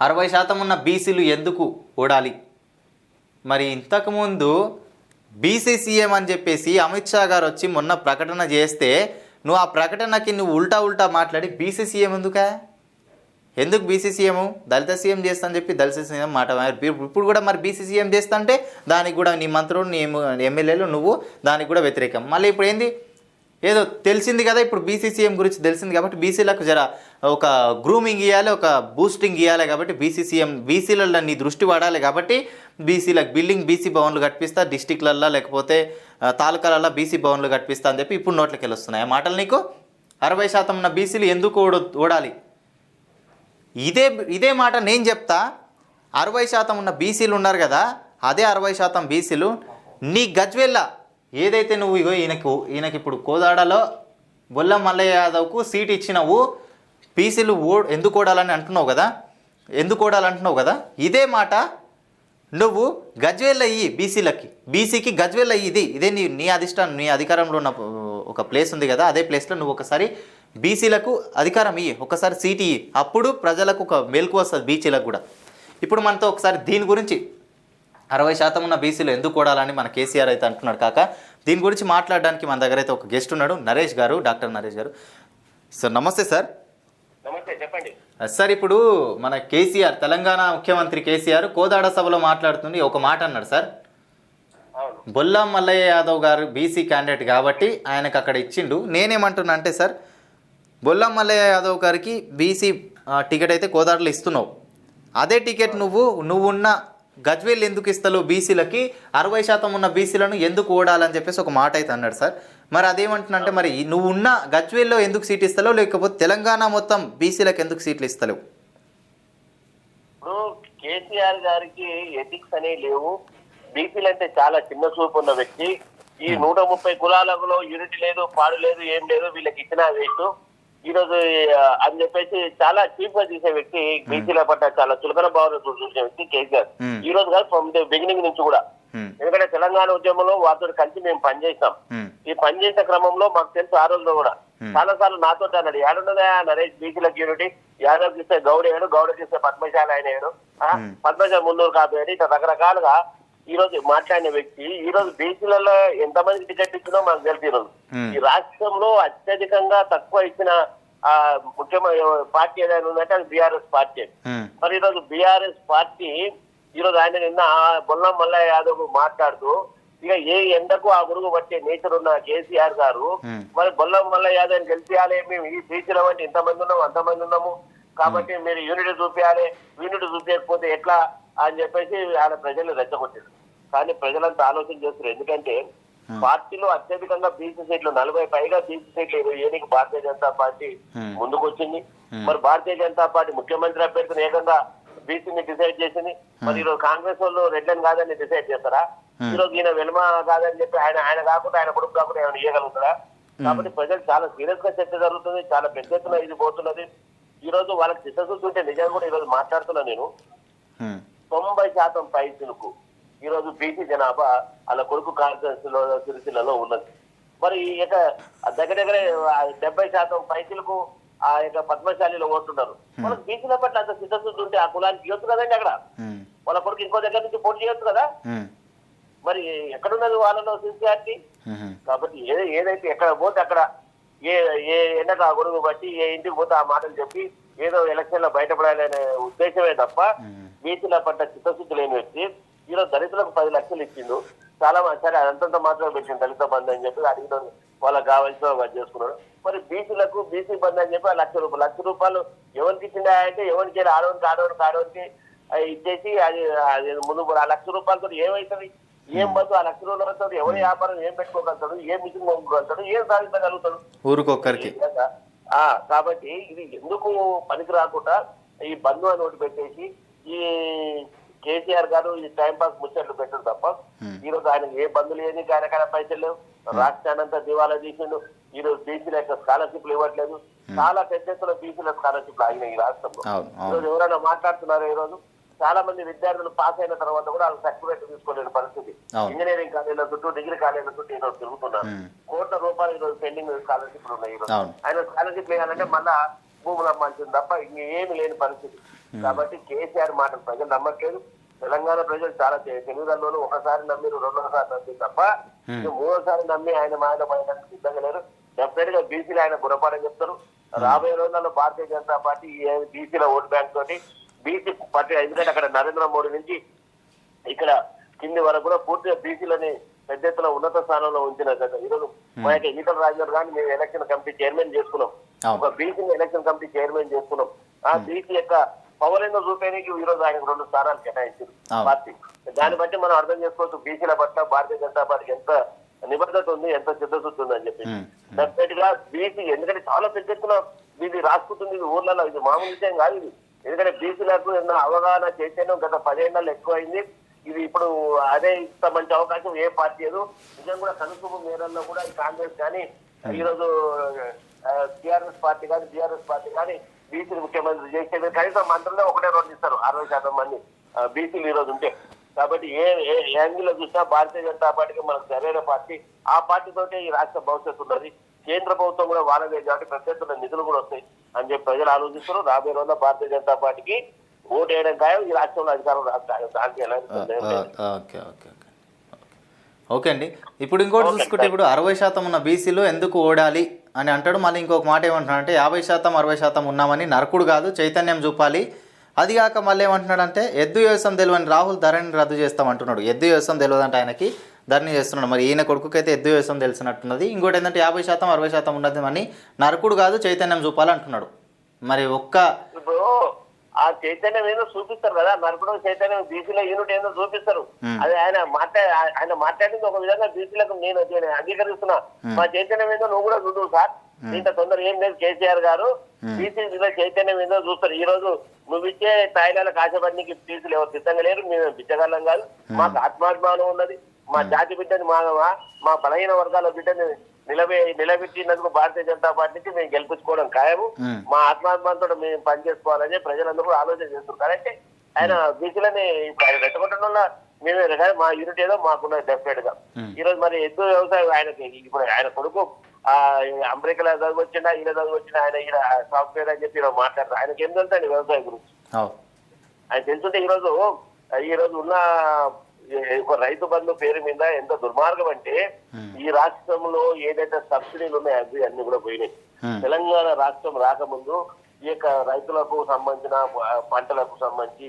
అరవై శాతం ఉన్న బీసీలు ఎందుకు ఓడాలి? మరి ఇంతకుముందు బీసీ సీఎం అని చెప్పేసి అమిత్ షా గారు వచ్చి మొన్న ప్రకటన చేస్తే నువ్వు ఆ ప్రకటనకి నువ్వు ఉల్టా ఉల్టా మాట్లాడి బీసీ సీఎం ఎందుకా? ఎందుకు బీసీ సీఎం? దళిత సీఎం చేస్తా అని చెప్పి దళిత సీఎం మాట ఇప్పుడు కూడా మరి బీసీ సీఎం చేస్తా అంటే దానికి కూడా నీ మంత్రులు నీ ఎమ్మెల్యేలు నువ్వు దానికి కూడా వ్యతిరేకం. మళ్ళీ ఇప్పుడు ఏంది? ఏదో తెలిసింది కదా ఇప్పుడు బీసీసీఎం గురించి తెలిసింది కాబట్టి బీసీలకు జర ఒక గ్రూమింగ్ ఇవ్వాలి ఒక బూస్టింగ్ ఇవ్వాలి కాబట్టి బీసీసీఎం బీసీలలో నీ దృష్టి పడాలి కాబట్టి బీసీలకు బిల్డింగ్ బీసీ భవన్లు కట్టిస్తా డిస్టిక్లల్లో లేకపోతే తాలూకాలలో తాలూకాలల్లో బీసీ భవన్లు కట్టిస్తా అని చెప్పి ఇప్పుడు నోట్లకి వెళ్ళొస్తున్నాయి ఆ మాటలు నీకు? అరవై శాతం ఉన్న బీసీలు ఎందుకు ఓడ ఓడాలి? ఇదే ఇదే మాట నేను చెప్తా అరవై శాతం ఉన్న బీసీలు ఉన్నారు కదా అదే అరవై శాతం బీసీలు నీ గజ్వెల్ల ఏదైతే నువ్వు ఇగో ఈయనకు ఈయనకి ఇప్పుడు కోదాడలో బొల్ల మల్లయ్య యాదవ్కు సీట్ ఇచ్చినవు పీసీలు ఓ ఎందుకు ఓడాలని అంటున్నావు కదా? ఎందుకు ఓడాలంటున్నావు కదా? ఇదే మాట నువ్వు గజ్వేల్ అయ్యి బీసీలకి బీసీకి గజ్వేల్ అయ్యి ఇది ఇదే నీ నీ అధిష్టానం నీ అధికారంలో ఉన్న ఒక ప్లేస్ ఉంది కదా అదే ప్లేస్లో నువ్వు ఒకసారి బీసీలకు అధికారం ఇయ్యి ఒకసారి సీట్ ఇయ్యి. అప్పుడు ప్రజలకు ఒక మెలకు వస్తుంది బీసీలకు కూడా. ఇప్పుడు మనతో ఒకసారి దీని గురించి అరవై శాతం ఉన్న బీసీలు ఎందుకు కూడాలని మన కేసీఆర్ అయితే అంటున్నాడు కాక దీని గురించి మాట్లాడడానికి మన దగ్గర అయితే ఒక గెస్ట్ ఉన్నాడు నరేష్ గారు డాక్టర్ నరేష్ గారు. సార్ నమస్తే సార్. నమస్తే చెప్పండి. సార్ ఇప్పుడు మన కేసీఆర్ తెలంగాణ ముఖ్యమంత్రి కేసీఆర్ కోదాడ సభలో మాట్లాడుతుండి ఒక మాట అన్నాడు సార్. బొల్లా మల్లయ్య యాదవ్ గారు బీసీ క్యాండిడేట్ కాబట్టి ఆయనకు అక్కడ ఇచ్చిండు. నేనేమంటున్నా అంటే సార్ బొల్లా మల్లయ్య యాదవ్ గారికి బీసీ టికెట్ అయితే కోదాడలో ఇస్తున్నావు. అదే టికెట్ నువ్వు నువ్వున్న గజ్వేల్ ఎందుకు ఇస్తావు బీసీలకి? అరవై శాతం ఉన్న బీసీలను ఎందుకు ఓడాలని చెప్పేసి ఒక మాట అయితే అన్నాడు సార్. మరి అదేమంటున్నా అంటే మరి నువ్వు ఉన్న గజ్వేల్లో ఎందుకు సీట్ ఇస్తావు లేకపోతే తెలంగాణ మొత్తం బీసీలకు ఎందుకు సీట్లు ఇస్తలేవు? ఇప్పుడు కేసీఆర్ గారికి ఎథిక్స్ అనేవి లేవు. బీసీలు అంటే చాలా చిన్న చూపు ఉన్న వ్యక్తి. ఈ నూట ముప్పై కులాలలో యూనిట్ లేదు పాడు లేదు ఏం లేదు వీళ్ళకి ఇచ్చిన వేస్ట్. ఈ రోజు ఆ, అని చెప్పేసి చాలా చీప్గా తీసే వ్యక్తి బీసీల పట్ల చాలా చులకన భావన చూసే వ్యక్తి కేసీఆర్. ఈ రోజు కాదు ఫ్రమ్ ది బిగినింగ్ నుంచి కూడా. ఎందుకంటే తెలంగాణ ఉద్యమంలో వారితో కలిసి మేము పనిచేసాం హ్మ్, ఈ పని చేసే క్రమంలో మాకు తెలుసు ఆ రోజులో కూడా. చాలా సార్లు నాతో అన్నాడు ఏడున్నదా నరేష్ బీసీలకు యూనిటీ యాదవ్కి ఇస్తే గౌడ ఏడు గౌడకి ఇస్తే పద్మశాల ఆయన ఏడు. పద్మశాల మున్నూరు కాపీ ఏడు ఇట్లా రకరకాలుగా ఈ రోజు మాట్లాడిన వ్యక్తి ఈ రోజు బీసీలలో ఎంతమందికి టికెట్ ఇచ్చినో మాకు తెలుసు ఈ రోజు Hmm. ఈ రాష్ట్రంలో అత్యధికంగా తక్కువ ఇచ్చిన ఆ ముఖ్యమైన పార్టీ ఏదైనా ఉందంటే అది బీఆర్ఎస్ పార్టీ మరి ఈరోజు బీఆర్ఎస్ పార్టీ ఈరోజు ఆయన నిన్న బొల్లం మల్లయ్య యాదవ్ మాట్లాడుతూ ఇక ఏ ఎండకు ఆ గురుగు పట్టే నేచర్ ఉన్న కేసీఆర్ గారు. మరి బొల్లం మల్లయ్య యాదవ్ గెలిపియాలి మేము ఈ బీసీలో అంటే ఇంతమంది ఉన్నాము అంతమంది ఉన్నాము కాబట్టి మీరు యూనిట్ చూపించాలి యూనిట్ చూపించకపోతే ఎట్లా అని చెప్పేసి ఆయన ప్రజలు రెచ్చగొట్టారు కానీ ప్రజలంతా ఆలోచన చేస్తారు ఎందుకంటే. పార్టీలో అత్యధికంగా బీసీ సీట్లు నలభై పైగా బీసీ సీట్లు ఇరవై ఏనికి భారతీయ జనతా పార్టీ. ముందుకు వచ్చింది. మరి భారతీయ జనతా పార్టీ ముఖ్యమంత్రి అభ్యర్థిని ఏకంగా బీసీని డిసైడ్ చేసింది. మరి ఈరోజు కాంగ్రెస్ వాళ్ళు రెడ్లని కాదని డిసైడ్ చేస్తారా? Hmm. ఈ రోజు ఈయన వెనుమ కాదని చెప్పి ఆయన ఆయన కాకుండా ఆయన కొడుకు కాకుండా ఏమైనా ఇవ్వగలుగుతారా కాబట్టి ప్రజలు చాలా సీరియస్గా చర్చ జరుగుతుంది. చాలా పెద్ద ఎత్తున ఇది పోతున్నది. ఈ రోజు వాళ్ళకి చిత్తశుద్ధి ఉంటే నిజంగా కూడా ఈ రోజు మాట్లాడుతున్నా నేను. తొంభై శాతం పైసలకు ఈ రోజు బీసీ జనాభా వాళ్ళ కొడుకు కాన్ఫరెన్స్లో సిరిసిల్లలో ఉన్నది. మరి ఇక దగ్గర దగ్గర డెబ్బై శాతం పైసలకు ఆ యొక్క పద్మశాలిలో ఓటున్నారు. మనకు బీసీల పట్ల అంత సిద్ధశుద్ధి ఉంటే ఆ కులానికి ఇవ్వచ్చు కదండి అక్కడ? వాళ్ళ కొడుకు ఇంకో దగ్గర నుంచి పోటీ చేయొచ్చు కదా? మరి ఎక్కడున్నది వాళ్ళలో సిన్సియారిటీ? కాబట్టి ఏ ఏదైతే ఎక్కడ పోతే అక్కడ ఏ ఏ ఎండకు ఆ గొడుగు బట్టి ఏ ఇంటికి పోతే ఆ మాటలు చెప్పి ఏదో ఎలక్షన్లో బయటపడాలనే ఉద్దేశమే తప్ప. బీసీల పట్ల చిత్తశుద్ధి లేని వ్యక్తి ఈరోజు దళితులకు పది లక్షలు ఇచ్చిండు. చాలా సరే అదంతంత మాత్రమే పెట్టింది దళిత బంధు అని చెప్పి అడిగిన వాళ్ళకి కావాల్సిన వాళ్ళు చేసుకున్నాడు. మరి బీసీలకు బీసీ బంధు అని చెప్పి ఆ లక్ష రూపాయలు లక్ష రూపాయలు ఎవరికి ఇచ్చిందా అంటే ఎవరికి ఆడవనికి ఆడవనికి ఆడవనికి ఇచ్చేసి అది అది ముందు ఆ లక్ష రూపాయలతో ఏమవుతుంది ఏం బంధు ఆ లక్ష రూపాయలతో ఎవరి వ్యాపారం ఏం పెట్టుకోగలుగుతాడు? ఏం మిషన్ కొనుక్కోగలుగుతాడు? ఏం సాధించగలుగుతాడు? ఊరికొక్కరికి. ఆ కాబట్టి ఇది ఎందుకు పనికి రాకుండా ఈ బంధు అని ఒకటి పెట్టేసి ఈ కేసీఆర్ గారు ఈ టైం పాస్ ముచ్చట్లు పెట్టరు తప్ప. ఈ రోజు ఆయన ఏ బంధులు ఏది కాడ పైసలు లేవు. రాష్ట్రానంతా దివాలా తీసిండు. ఈ రోజు బీసీల యొక్క స్కాలర్షిప్లు ఇవ్వట్లేదు. చాలా పెద్ద ఎత్తున బీసీల స్కాలర్షిప్లు ఆగినాయి ఈ రాష్ట్రంలో. ఈ రోజు ఎవరైనా మాట్లాడుతున్నారు ఈ రోజు చాలా మంది విద్యార్థులు పాస్ అయిన తర్వాత కూడా వాళ్ళు సర్టిఫికేట్ తీసుకోలేని పరిస్థితి. ఇంజనీరింగ్ కాలేజీల చుట్టూ డిగ్రీ కాలేజీల చుట్టూ ఈ రోజు తిరుగుతున్నారు. కోట్ల రూపాయలు ఈ రోజు పెండింగ్ స్కాలర్షిప్లు ఉన్నాయి ఈ రోజు. ఆయన స్కాలర్షిప్ వేయాలంటే మళ్ళా భూములు అమ్మాల్సింది తప్ప ఇంకేమి లేని పరిస్థితి. కాబట్టి కేసీఆర్ మాట ప్రజలు నమ్మట్లేదు. తెలంగాణ ప్రజలు చాలా తెలుగుదల్లోనూ ఒకసారి నమ్మిరు రెండోసారి నమ్మి తప్ప ఇక మూడోసారి నమ్మి ఆయన ఆయన ఆయన సిద్ధంగా లేరు. డెఫినెట్గా బీసీలు ఆయన గుణపాఠం చెప్తారు. రాబోయే రోజుల్లో భారతీయ జనతా పార్టీ బీసీల ఓట్ బ్యాంక్ తోటి బీసీ పార్టీ ఎందుకంటే అక్కడ నరేంద్ర మోడీ నుంచి ఇక్కడ కింది వరకు కూడా పూర్తిగా బీసీలని పెద్ద ఎత్తున ఉన్నత స్థానంలో ఉంచిన ఈరోజు మా యొక్క ఈటల రాజేందర్ గారిని మేము ఎలక్షన్ కమిటీ చైర్మన్ చేసుకున్నాం. ఒక బీసీని ఎలక్షన్ కమిటీ చైర్మన్ చేసుకున్నాం. ఆ బీసీ యొక్క ఏందో చూపేనికి ఈ రోజు ఆయనకు రెండు స్థానాలు కేటాయించారు. పార్టీ. దాన్ని బట్టి మనం అర్థం చేసుకోవచ్చు బీసీల పట్ల భారతీయ జనతా పార్టీకి ఎంత నిబద్ధత ఉంది ఎంత చిత్తశుద్ధి ఉంది అని చెప్పి. డెఫినెట్గా బీసీ ఎందుకంటే చాలా పెద్ద ఎత్తున ఇది రాసుకుంటుంది ఇది ఊర్లలో ఇది మామూలు విషయం కాదు ఇది. ఎందుకంటే బీసీలకు ఎన్నో అవగాహన చైతన్యం గత పదేళ్ళలో ఎక్కువైంది. ఇది ఇప్పుడు అదే ఇంత మంచి అవకాశం ఏ పార్టీ లేదు. నిజం కూడా కనుసూపు మేరల్లో కూడా కాంగ్రెస్ కానీ ఈ రోజు టిఆర్ఎస్ పార్టీ కానీ బీఆర్ఎస్ పార్టీ కానీ బీసీలు ముఖ్యమంత్రి చేసేది కనీసం మంత్రుల్లో ఒకటే రెండు ఇస్తారు అరవై శాతం మంది బీసీలు ఈ రోజు ఉంటే. కాబట్టి ఏ ఏ యాంగిల్లో చూసినా భారతీయ జనతా పార్టీకి మనకు సరైన పార్టీ ఆ పార్టీ తోటే ఈ రాష్ట్ర భవిష్యత్తు ఉన్నది. కేంద్ర ప్రభుత్వం కూడా వాళ్ళదే కాబట్టి పెద్ద ఎత్తున నిధులు కూడా వస్తాయి అని చెప్పి ప్రజలు ఆలోచిస్తారు రాబోయే రోజుల్లో భారతీయ జనతా పార్టీకి ఓటు వేయడం ఖాయం. ఈ రాష్ట్రంలో అధికారం లేదు. Okay okay. ఓకే అండి. ఇప్పుడు ఇంకోటి చూసుకుంటే ఇప్పుడు అరవై శాతం ఉన్న బీసీలో ఎందుకు ఓడాలి అని అంటాడు. మళ్ళీ ఇంకొక మాట ఏమంటున్నాడు అంటే యాభై శాతం అరవై శాతం ఉన్నామని నరకుడు కాదు చైతన్యం చూపాలి. అది కాక మళ్ళీ ఏమంటున్నాడంటే ఎద్దు వ్యవసాయం తెలియని రాహుల్ ధరణి రద్దు చేస్తాం అంటున్నాడు. ఎద్దు వ్యవసాయం తెలియదంటే ఆయనకి ధరణి చేస్తున్నాడు. మరి ఈయన కొడుకుకైతే ఎద్దు వ్యవసాయం తెలిసినట్టున్నది. ఇంకోటి ఏంటంటే యాభై శాతం అరవై శాతం ఉన్నది అని నరకుడు కాదు చైతన్యం చూపాలి అంటున్నాడు మరి ఒక్క ఆ చైతన్యం ఏదో చూపిస్తారు కదా నరకుడు చైతన్యం బీసీలో యూనిట్ ఏందో చూపిస్తారు. అది ఆయన మాట్లా ఆయన మాట్లాడింది ఒక విధంగా బీసీలకు నేను నేను అంగీకరిస్తున్నా. మా చైతన్యం ఏందో నువ్వు కూడా చూడు సార్. ఇంత తొందర ఏం లేదు కేసీఆర్ గారు. బీసీలో చైతన్యం ఏందో చూస్తారు. ఈ రోజు నువ్వు ఇచ్చే తాయిలాలకు ఆశపడికి బీసీలు ఎవరు సిద్ధంగా లేరు. మేము బిచ్చగలం కాదు. మాకు ఆత్మాభిమానం ఉన్నది. మా జాతి బిడ్డని మా మా బలహీన వర్గాల బిడ్డని నిలబె నిలబెట్టినందుకు భారతీయ జనతా పార్టీకి మేము గెలిపించుకోవడం ఖాయము. మా. ఆత్మాభిమానంతో మేము పనిచేసుకోవాలని ప్రజలందరూ కూడా ఆలోచన చేస్తారు కరెక్టే? ఆయన బీసీలని ఆయన రెచ్చగొట్టడం వల్ల మేమే కానీ మా యూనిట్ ఏదో మాకున్నది డెఫినెట్గా ఈ రోజు మరి ఎద్దు వ్యవసాయం ఆయనకి ఇప్పుడు ఆయన కొడుకు ఆ అమెరికాలో చదువు వచ్చిండా ఈయన చదువు వచ్చిండా ఆయన ఈయన సాఫ్ట్వేర్ అని చెప్పి మాట్లాడతారు. ఆయనకి ఏం తెలుసు వ్యవసాయం గురించి? ఆయన తెలుసుంటే ఈ రోజు ఈ రోజు ఉన్న రైతు బంధు పేరు మీద ఎంత దుర్మార్గం అంటే ఈ రాష్ట్రంలో ఏదైతే సబ్సిడీలు ఉన్నాయో అవి అన్ని కూడా పోయినాయి. Hmm. తెలంగాణ రాష్ట్రం రాకముందు ఈ యొక్క రైతులకు సంబంధించిన పంటలకు సంబంధించి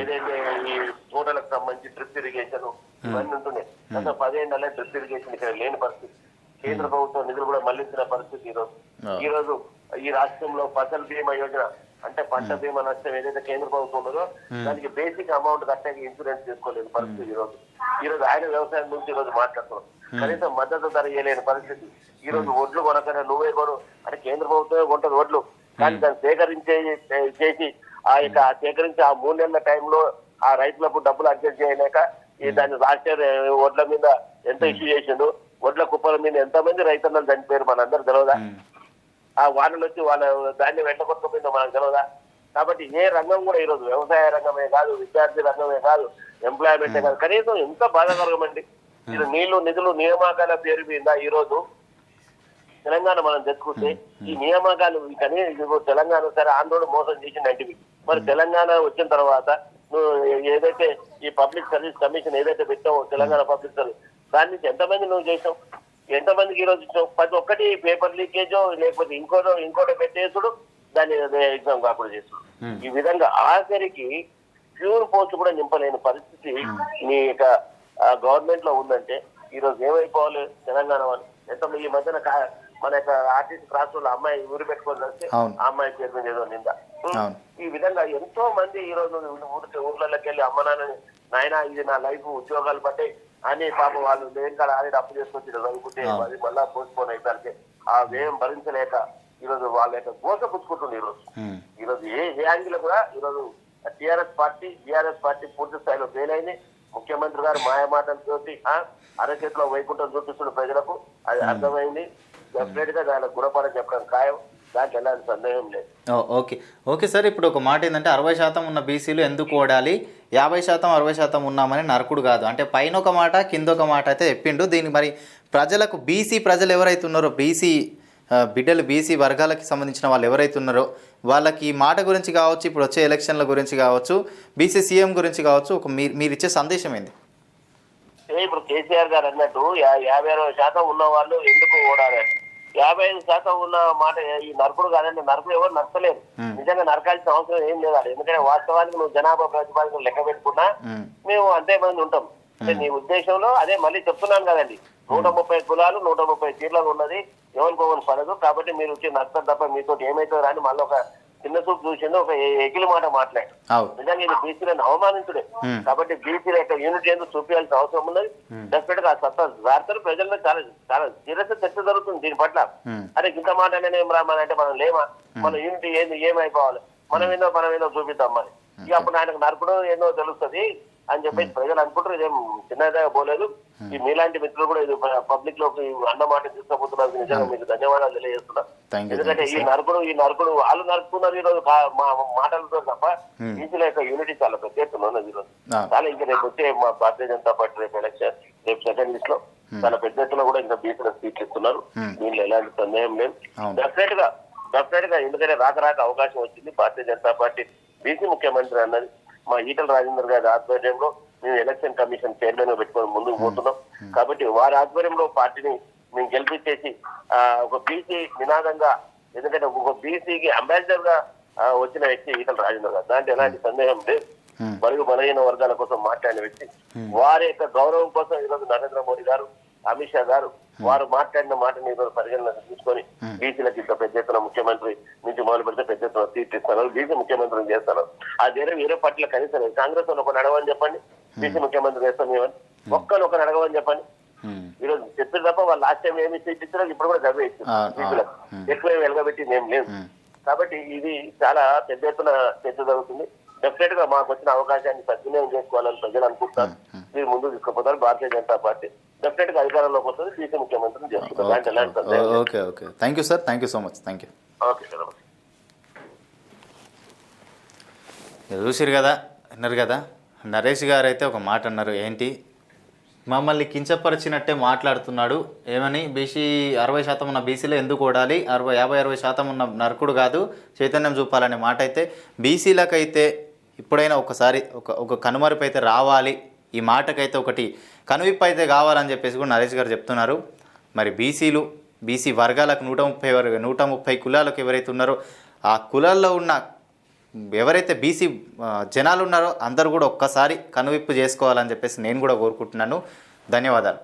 ఏదైతే ఈ తోటలకు సంబంధించి డ్రిప్ ఇరిగేషన్ ఇవన్నీ ఉంటున్నాయి గత పదేళ్ళ డ్రిప్ ఇరిగేషన్ ఇక్కడ లేని పరిస్థితి. కేంద్ర ప్రభుత్వం నిధులు కూడా మళ్ళించిన పరిస్థితి ఈ రోజు Ah. ఈ రోజు ఈ రాష్ట్రంలో ఫసల్ బీమా యోజన అంటే పంట బీమా నష్టం ఏదైతే కేంద్ర ప్రభుత్వం ఉన్నదో దానికి బేసిక్ అమౌంట్ కట్టాక ఇన్సూరెన్స్ తీసుకోలేదు పరిస్థితి ఈ రోజు ఈ రోజు ఆయన వ్యవసాయం గురించి ఈ రోజు మాట్లాడుతున్నాం కనీసం మద్దతు ధర ఇవ్వలేని పరిస్థితి. ఈ రోజు ఒడ్లు కొనకనే నువ్వే కొను. అంటే కేంద్ర ప్రభుత్వమే కొంటది ఒడ్లు. కానీ దాన్ని సేకరించే చేసి ఆ యొక్క సేకరించి ఆ మూడు నెలల టైంలో ఆ రైతులకు డబ్బులు అడ్జస్ట్ చేయలేక దాన్ని రాష్ట్ర ఒడ్ల మీద ఎంత ఇష్యూ చేసిండు ఒడ్ల కుప్పల మీద ఎంతమంది రైతన్నలు చనిపోయారు మనందరూ తెలియదా ఆ వానలు వచ్చి వాళ్ళ దాన్ని వెంటకొట్టకపోయిందో మనకు తెలియదా కాబట్టి ఏ రంగం కూడా ఈరోజు వ్యవసాయ రంగమే కాదు విద్యార్థి రంగమే కాదు ఎంప్లాయ్మెంటే కాదు. కనీసం ఎంత బాధాకరం అండి. ఇది నీళ్ళు నిధులు నియామకాల పేరు మీద ఈ రోజు తెలంగాణ మనం తెచ్చుకుంటే ఈ నియామకాలు ఈ కనీసం ఇదిగో తెలంగాణ సరే ఆందోళన మోసం చేసిందంటివి మరి తెలంగాణ వచ్చిన తర్వాత నువ్వు ఏదైతే ఈ పబ్లిక్ సర్వీస్ కమిషన్ ఏదైతే పెట్టావో తెలంగాణ పబ్లిక్ సర్వీస్ దాని నుంచి ఎంతమంది నువ్వు చేసావు? ఎంతమందికి ఈ రోజు ప్రతి ఒక్కటి పేపర్ లీకేజో లేకపోతే ఇంకోటో ఇంకోటో పెట్టేసుడు దాన్ని ఎగ్జామ్ కాకుండా చేసుడు ఈ విధంగా ఆఖరికి ప్యూర్ పోస్ట్ కూడా నింపలేని పరిస్థితి మీ యొక్క గవర్నమెంట్లో ఉందంటే ఈ రోజు ఏమైపోవాలి తెలంగాణ వాళ్ళు? ఎంత ఈ మధ్యన మన యొక్క ఆర్టీసీ క్రాస్లో అమ్మాయి ఊరి పెట్టుకొని వస్తే. ఆ అమ్మాయి మీద ఏదో నింద. అవును. ఈ విధంగా ఎంతో మంది ఈ రోజు ఊరికి ఊర్లలోకి వెళ్ళి అమ్మ నాన్న నాయన ఇది నా లైఫ్ ఉద్యోగాలు పట్టాయి అని పాపం వాళ్ళు లేని కాడ ఆల్రెడీ అప్పు చేసుకొచ్చి చదువుకుంటే. అది మళ్ళా పోస్ట్పోన్ అయిపోతే ఆ వ్యయం భరించలేక ఈ రోజు వాళ్ళ యొక్క గోస పుచ్చుకుంటుంది ఈ రోజు ఉమ్. ఈ రోజు ఏ ఏ యాంగిల్ కూడా ఈ రోజు టిఆర్ఎస్ పార్టీ టిఆర్ఎస్ పార్టీ పూర్తి స్థాయిలో ఫెయిల్ అయింది. ముఖ్యమంత్రి గారు మాయమాటలతోటి ఆ, అరచేతిలో వైకుంఠం చూపిస్తున్న ప్రజలకు అది అర్థమైంది. డెఫినెట్గా దాని గుణపాఠం చెప్పడం ఖాయం. దాంట్లో ఎలాంటి సందేహం లేదు. ఓకే. ఓకే సార్ ఇప్పుడు ఒక మాట ఏంటంటే అరవై శాతం ఉన్న బీసీలు ఎందుకు ఓడాలి? యాభై శాతం అరవై శాతం ఉన్నామని నరకుడు కాదు. అంటే పైన ఒక మాట కింద ఒక మాట అయితే చెప్పిండు. దీన్ని మరి ప్రజలకు బీసీ ప్రజలు ఎవరైతే ఉన్నారో బీసీ బిడ్డలు బీసీ వర్గాలకి సంబంధించిన వాళ్ళు ఎవరైతే ఉన్నారో వాళ్ళకి ఈ మాట గురించి కావచ్చు ఇప్పుడు వచ్చే ఎలక్షన్ల గురించి కావచ్చు బీసీ సీఎం గురించి కావచ్చు ఒక మీరు మీరు ఇచ్చే సందేశం ఏంది? ఇప్పుడు కేసీఆర్ గారు అన్నట్టు యాభై అరవై శాతం ఉన్న వాళ్ళు ఎందుకు ఓడాలి యాభై ఐదు శాతం ఉన్న మాట ఈ నరకుడు కాదండి. నరకుడు ఎవరు నరకలేదు. నిజంగా నరకాల్సిన అవసరం ఏం లేదు. ఎందుకంటే వాస్తవానికి నువ్వు జనాభా ప్రతిపాదన లెక్క పెట్టుకున్నా మ్మ్. అంతే మంది ఉంటాం. అంటే నీ ఉద్దేశంలో అదే మళ్ళీ చెప్తున్నాను కదండి. నూట ముప్పై కులాలు నూట ముప్పై సీట్లలో ఉన్నది. ఎవరికోవని పడదు. కాబట్టి మీరు వచ్చి నచ్చదు తప్ప మీతో ఏమైతుందో రాని మళ్ళీ ఒక చిన్న చూపు చూసిందో ఒక ఎగిలి మాట మాట్లాడు. నిజంగా ఇది బీసీలను అవమానించుడే. కాబట్టి బీసీల యొక్క యూనిట్ ఎందుకు చూపించాల్సిన అవసరం ఉన్నది. డెఫినెట్గా సత్తా వార్తలు ప్రజల్లో చాలా చాలా సీరియస్ చర్చ జరుగుతుంది దీని పట్ల. అరే ఇంత మాట నేనేం రామని మనం లేమా? మన యూనిట్ ఏంది? ఏమైపోవాలి? మనం ఏందో మనం ఏందో చూపిద్దాం మరి. ఇక అప్పుడు ఆయనకు నరకడం ఏందో తెలుస్తుంది. అని చెప్పేసి ప్రజలు అనుకుంటారు. ఇదేం చిన్నదిగా పోలేదు. ఈ మీలాంటి మిత్రులు కూడా ఇది పబ్లిక్లోకి అన్నమాట తీసుకుపోతున్నారు. నిజంగా మీకు ధన్యవాదాలు తెలియజేస్తున్నా. ఎందుకంటే ఈ నరకుడు ఈ నరకుడు వాళ్ళు నరుకున్నారు ఈరోజు కా- మా మాటలతో తప్ప బీసీల యొక్క యూనిటీ చాలా పెద్ద ఎత్తున ఉన్నది ఈరోజు. ఆ. చాలా ఇంకా రేపు వచ్చే మా భారతీయ జనతా పార్టీ రేపు ఎలక్షన్ రేపు సెకండ్ లిస్ట్లో చాలా పెద్ద ఎత్తున కూడా ఇంకా బీసీల సీట్లు ఇస్తున్నారు. దీనిలో ఎలాంటి సందేహం లేదు. డెఫినెట్గా డెఫినెట్గా ఎందుకంటే రాక రాక అవకాశం వచ్చింది. భారతీయ జనతా పార్టీ బీసీ ముఖ్యమంత్రి అన్నది మా ఈటల రాజేందర్ గారి ఆధ్వర్యంలో మేము ఎలక్షన్ కమిషన్ చైర్మన్గా పెట్టుకొని ముందుకు పోతున్నాం. కాబట్టి వారి ఆధ్వర్యంలో పార్టీని మేము గెలిపించేసి ఆ, ఒక బీసీ నినాదంగా ఎందుకంటే ఒక బీసీకి అంబాసిడర్గా వచ్చిన వ్యక్తి ఈటల రాజేందర్ గారు. దాంట్లో ఎలాంటి సందేహం లేదు. Hmm. బరుగు బలహీన వర్గాల కోసం మాట్లాడిన వ్యక్తి. వారి యొక్క గౌరవం కోసం ఈరోజు నరేంద్ర మోడీ గారు అమిత్ షా గారు వారు మాట్లాడిన మాటని ఈరోజు పరిగణన తీసుకొని బీసీలకు ఇంత పెద్ద ఎత్తున ముఖ్యమంత్రి నుంచి మొదలు పెడితే పెద్ద ఎత్తున సీట్ ఇస్తాను బీసీ ముఖ్యమంత్రిని చేస్తాను ఆ వేరే వేరే పార్టీల కనీసం. కాంగ్రెస్ వాళ్ళు ఒక నడవని చెప్పండి. బీసీ ముఖ్యమంత్రి చేస్తాం ఏమని ఒక్కరు ఒక నడవని చెప్పండి. ఈరోజు చెప్పారు తప్ప వాళ్ళు లాస్ట్ టైం ఏమి సీట్ ఇచ్చారో ఇప్పుడు కూడా ఆ. బీసీలకు. ఎక్కువ వెలగబెట్టింది ఏం లేదు. కాబట్టి ఇది చాలా పెద్ద ఎత్తున చర్చ జరుగుతుంది. డెఫినెట్గా మాకు వచ్చిన అవకాశాన్ని సద్వినియోగం చేసుకోవాలని ప్రజలు అనుకుంటారు మీరు ముందు తీసుకుపోతారు. భారతీయ జనతా పార్టీ డెఫినెట్గా అధికారంలోకి వస్తుంది. బీసీ ముఖ్యమంత్రిని చేస్తారు. Okay okay thank you sir thank you so much thank you okay sir. చూసిరు కదా అన్నారు కదా? నరేష్ గారు అయితే ఒక మాట అన్నారు. ఏంటి? మమ్మల్ని కించపరిచినట్టే మాట్లాడుతున్నాడు. ఏమని? బీసీ అరవై శాతం ఉన్న బీసీలో ఎందుకు ఓడాలి? అరవై యాభై అరవై శాతం ఉన్న నరకుడు కాదు. చైతన్యం చూపాలనే మాట అయితే బీసీలకైతే ఇప్పుడైనా ఒకసారి ఒక ఒక కనుమరుపు అయితే రావాలి ఈ మాటకైతే ఒకటి కనువిప్పు అయితే కావాలని చెప్పేసి కూడా నరేష్ గారు చెప్తున్నారు. మరి బీసీలు బీసీ వర్గాలకు నూట ముప్పై వరకు నూట ముప్పై కులాలకు ఎవరైతే ఉన్నారో ఆ కులాల్లో ఉన్న ఎవరైతే బీసీ జనాలు ఉన్నారో అందరూ కూడా ఒక్కసారి కనువిప్పు చేసుకోవాలని చెప్పేసి నేను కూడా కోరుకుంటున్నాను. ధన్యవాదాలు.